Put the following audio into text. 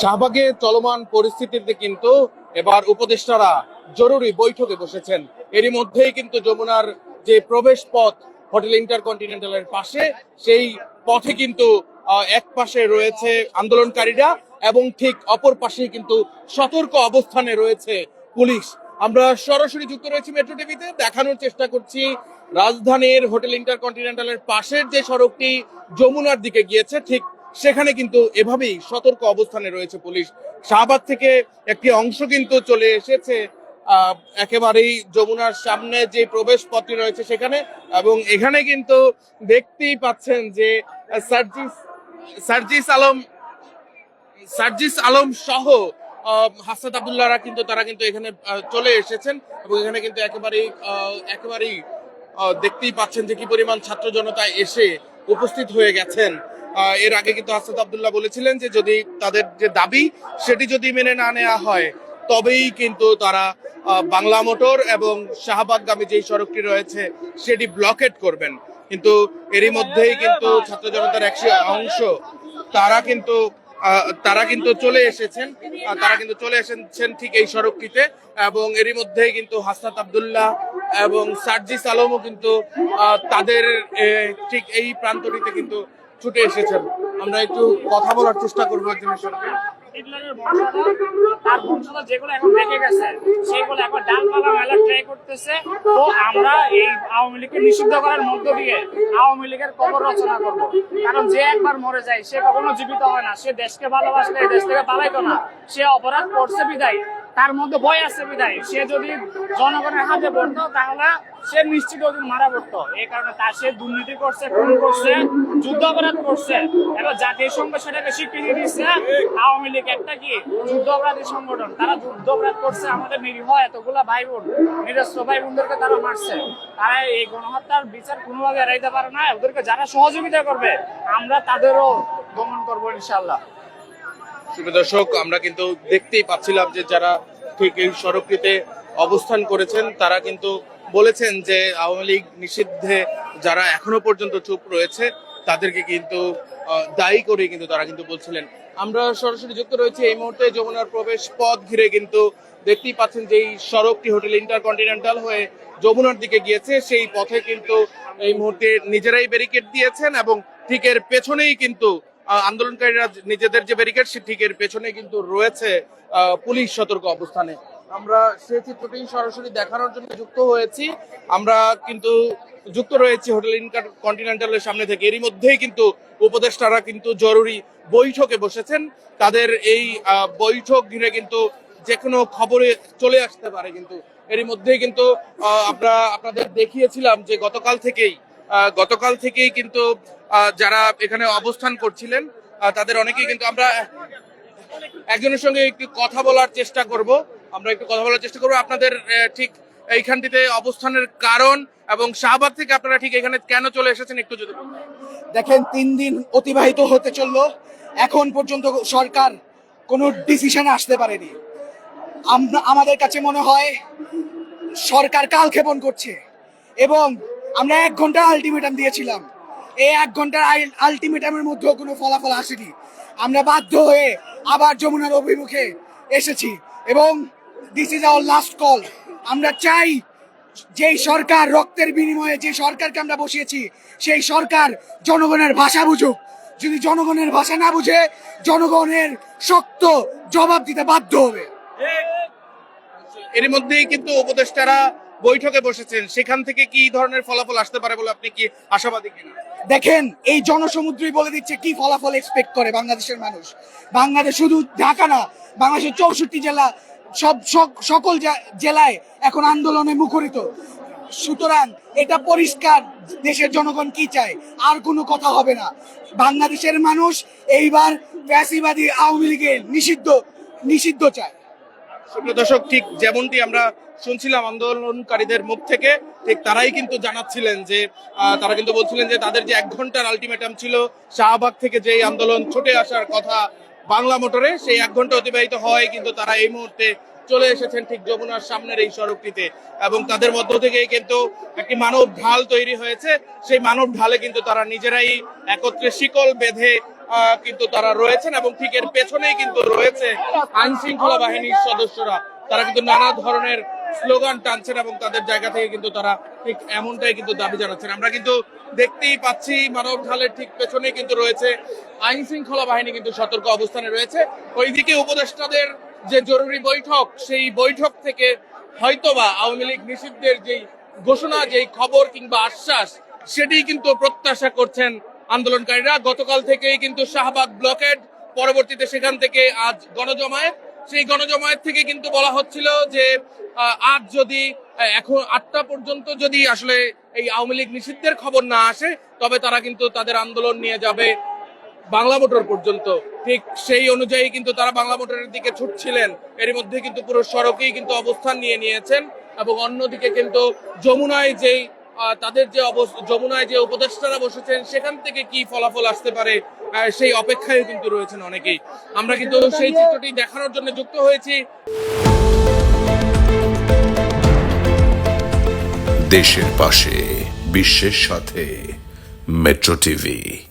শাহবাগে চলমান পরিস্থিতিতে কিন্তু এবার উপদেষ্টারা জরুরি বৈঠকে বসেছেন। এরই মধ্যেই কিন্তু যমুনার যে প্রবেশ পথ, হোটেল ইন্টারকন্টিনেন্টালের পাশে, সেই পথে কিন্তু এক পাশে রয়েছে আন্দোলনকারীরা এবং ঠিক অপর পাশেই কিন্তু সতর্ক অবস্থানে রয়েছে পুলিশ। আমরা সরাসরি যুক্ত রয়েছি মেট্রো টিভিতে। দেখানোর চেষ্টা করছি, রাজধানীর হোটেল ইন্টারকন্টিনেন্টালের পাশের যে সড়কটি যমুনার দিকে গিয়েছে, ঠিক সেখানে কিন্তু এভাবেই সতর্ক অবস্থানে রয়েছে পুলিশ। শাহবাগ থেকে একটি অংশ কিন্তু চলে এসেছে একেবারেই যমুনার সামনে যে প্রবেশ পথটি রয়েছে সেখানে। এবং এখানে কিন্তু দেখতেই পাচ্ছেন যে সার্জিস সার্জিস আলম সার্জিস আলম সহ হাসনাত আবদুল্লাহরা কিন্তু তারা কিন্তু এখানে চলে এসেছেন এবং এখানে কিন্তু একেবারেই একেবারেই দেখতেই পাচ্ছেন যে কি পরিমাণ ছাত্র জনতা এসে উপস্থিত হয়ে গেছেন। এর আগে কিন্তু হাসনাত আবদুল্লাহ বলেছিলেন যে যদি তাদের যে দাবি, সেটি যদি মেনে না নেওয়া হয়, তবেই কিন্তু তারা বাংলা মোটর এবং শাহবাগগামী যেই সড়কটি রয়েছে, সেটি ব্লকেট করবেন। কিন্তু এরই মধ্যেই কিন্তু ছাত্র জনতার এক অংশ, তারা কিন্তু তারা কিন্তু চলে এসেছেন তারা কিন্তু চলে এসেছেন ঠিক এই সড়কটিতে এবং এরই মধ্যেই কিন্তু হাসনাত আবদুল্লাহ এবং সার্জিস আলমও কিন্তু তাদের ঠিক এই প্রান্তটিতে কিন্তু ছুটে এসেছেন। আমরা একটু কথা বলার চেষ্টা করব একজনের সঙ্গে যেগুলো রেখে গেছে সেগুলো এখন মেলা করতেছে। আমরা এই আওয়ামী লীগকে নিষিদ্ধ করার মধ্য দিয়ে আওয়ামী লীগের কবর রচনা যে একবার মরে যায়, সে কখনো জীবিত হয় না। সে দেশকে দেশ থেকে না। সে অপরাধ করছে বিদায়। তার মধ্যে ভয় আছে বিদায় সে যদি জনগণের হাতে পড়তো, তাহলে সে নিশ্চিত ওদিন মারা পড়তো। এই কারণে তার সে দুর্নীতি করছে, খুন করছে, যুদ্ধ অপরাধ করছে। এবার জাতীয় সংঘ সেটাকে স্বীকৃতি দিচ্ছে। আওয়ামী লীগ একটা কি? যুদ্ধ অপরাধী সংগঠন। তারা যুদ্ধ অপরাধ করছে, আমাদের নিরীহ এতগুলা ভাই বোন নিরস্ত্র ভাই বোনদেরকে তারা মারছে। তারা এই গণহত্যার বিচার কোনোভাবে এড়াইতে পারে না। ওদেরকে যারা সহযোগিতা করবে, আমরা তাদেরও দমন করব ইনশাল্লাহ দর্শক, আমরা কিন্তু দেখতেই পাচ্ছিলাম যে যারা ঠিক এই সড়কটিতে অবস্থান করেছেন, তারা কিন্তু বলেছেন যে আওয়ামী লীগ নিষিদ্ধে যারা এখনও পর্যন্ত চুপ রয়েছে, তাদেরকে কিন্তু দায়ী করে কিন্তু তারা কিন্তু বলছিলেন। আমরা সরাসরি যুক্ত রয়েছে এই মুহূর্তে, যমুনার প্রবেশ পথ ঘিরে কিন্তু দেখতেই পাচ্ছেন যে এই সড়কটি হোটেল ইন্টারকন্টিনেন্টাল হয়ে যমুনার দিকে গিয়েছে। সেই পথে কিন্তু এই মুহূর্তে নিজেরাই ব্যারিকেড দিয়েছেন এবং ঠিক এর পেছনেই কিন্তু আন্দোলনকারীরা নিজেদের যে ব্যারিকেড ঠিক এর পেছনে কিন্তু রয়েছে পুলিশ সতর্ক অবস্থানে। আমরা সে চিত্রটি সরাসরি দেখানোর জন্য যুক্ত হয়েছি। আমরা কিন্তু যুক্ত রয়েছি হোটেল ইনকার কন্টিনেন্টালের সামনে থেকে। এরই মধ্যেই কিন্তু উপদেষ্টারা কিন্তু জরুরি বৈঠকে বসেছেন। তাদের এই বৈঠক ঘিরে কিন্তু যে কোনো খবরে চলে আসতে পারে কিন্তু। এরই মধ্যেই কিন্তু আমরা আপনাদের দেখিয়েছিলাম যে গতকাল থেকেই গতকাল থেকেই কিন্তু যারা এখানে অবস্থান করছিলেন তাদের অনেকেই কিন্তু আমরা একজনের সঙ্গে একটু কথা বলার চেষ্টা করব। আমরা একটু কথা বলার চেষ্টা করব। আপনাদের ঠিক এইখানটিতে অবস্থানের কারণ এবং শাহবাগ থেকে আপনারা ঠিক এখানে কেন চলে এসেছেন একটু যদি দেখেন, তিন দিন অতিবাহিত হতে চলল। এখন পর্যন্ত সরকার কোনো ডিসিশন আসতে পারেনি। আমাদের কাছে মনে হয় সরকার কালক্ষেপণ করছে এবং আমরা এক ঘণ্টা আলটিমেটাম দিয়েছিলাম। এই এক ঘণ্টার আলটিমেটামের মধ্যেও কোনো ফলাফল আসেনি। আমরা বাধ্য হয়ে আবার যমুনার অভিমুখে এসেছি এবং this is our last call আমরা চাই যেই সরকার রক্তের বিনিময়ে যে সরকারকে আমরা বসিয়েছি, সেই সরকার জনগণের ভাষা বুঝুক। যদি জনগণের ভাষা না বুঝে, জনগণের শক্ত জবাব দিতে বাধ্য হবে। এর মধ্যেই কিন্তু উপদেষ্টারা বৈঠকে বসেছেন, সেখান থেকে কি ধরনের ফলাফল আসতে পারে বলে আপনি কি আশাবাদী কিনা? দেখেন, এই জনসমুদ্রই বলে দিচ্ছে কি ফলাফল এক্সপেক্ট করে বাংলাদেশের মানুষ। বাংলাদেশ শুধু ঢাকা না, বাংলাদেশের চৌষট্টি জেলা, সব সকল জেলায় এখন আন্দোলনে মুখরিত। সুতরাং এটা পরিষ্কার, দেশের জনগণ কি চায়? আর কোনো কথা হবে না। বাংলাদেশের মানুষ এইবার ফ্যাসিবাদী আওয়ামী লীগের নিষিদ্ধ নিষিদ্ধ চায়। দর্শক, ঠিক যেমনটি আমরা শুনছিলাম আন্দোলনকারীদের মুখ থেকে, ঠিক তারাই কিন্তু জানাচ্ছিলেন যে তারা কিন্তু বলছিলেন যে তাদের যে এক ঘণ্টার আলটিমেটাম ছিল শাহবাগ থেকে যে আন্দোলন ছুটে আসার কথা বাংলা মোটরে, সেই এক ঘণ্টা অতিবাহিত হয় কিন্তু তারা এই মুহূর্তে চলে এসেছেন ঠিক যমুনার সামনের এই সড়কটিতে। এবং তাদের মধ্য থেকেই কিন্তু একটি মানব ঢাল তৈরি হয়েছে। সেই মানব ঢালে কিন্তু তারা নিজেরাই একত্রে শিকল বেঁধে কিন্তু তারা রয়েছেন এবং ঠিক এর পেছনেই কিন্তু রয়েছে আইন শৃঙ্খলা বাহিনীর সদস্যরা। তারা কিন্তু নানা ধরনের স্লোগান টানছেন এবং তাদের জায়গা থেকে কিন্তু তারা ঠিক এমনটাই কিন্তু দাবি জানাচ্ছেন। আমরা কিন্তু দেখতেই পাচ্ছি মানব ঢালের ঠিক পেছনে কিন্তু রয়েছে আইন শৃঙ্খলা বাহিনী কিন্তু সতর্ক অবস্থানে রয়েছে। ওইদিকে উপদেষ্টাদের যে জরুরি বৈঠক, সেই বৈঠক থেকে হয়তোবা আওয়ামী লীগ নিষিদ্ধের যেই ঘোষণা, যেই খবর কিংবা আশ্বাস সেটি কিন্তু প্রত্যাশা করছেন আন্দোলনকারীরা গতকাল থেকেই কিন্তু শাহবাগ ব্লকেড পরবর্তীতে সেখান থেকে আজ গণজমায়েত। সেই গণজমায়েত থেকে কিন্তু বলা হচ্ছিল যে আজ যদি এখন আটটা পর্যন্ত যদি আসলে এই আওয়ামী লীগ নিষিদ্ধের খবর না আসে, তবে তারা কিন্তু তাদের আন্দোলন নিয়ে যাবে বাংলা মোটর পর্যন্ত। ঠিক সেই অনুযায়ী কিন্তু তারা বাংলা মোটরের দিকে ছুটছিলেন। এর মধ্যে কিন্তু পুরো সড়কেই কিন্তু অবস্থান নিয়ে নিয়েছেন এবং অন্যদিকে কিন্তু যমুনায় যেই তাদের যে অবস- যমুনায় যে উপদেষ্টারা বসেছেন সেখান থেকে কি ফলাফল আসতে পারে? সেই অপেক্ষায় কিন্তু রয়েছেন অনেকেই। আমরা কিন্তু সেই চিত্রটি দেখানোর জন্য যুক্ত হয়েছি। দেশের পাশে বিশ্বের সাথে মেট্রো টিভি।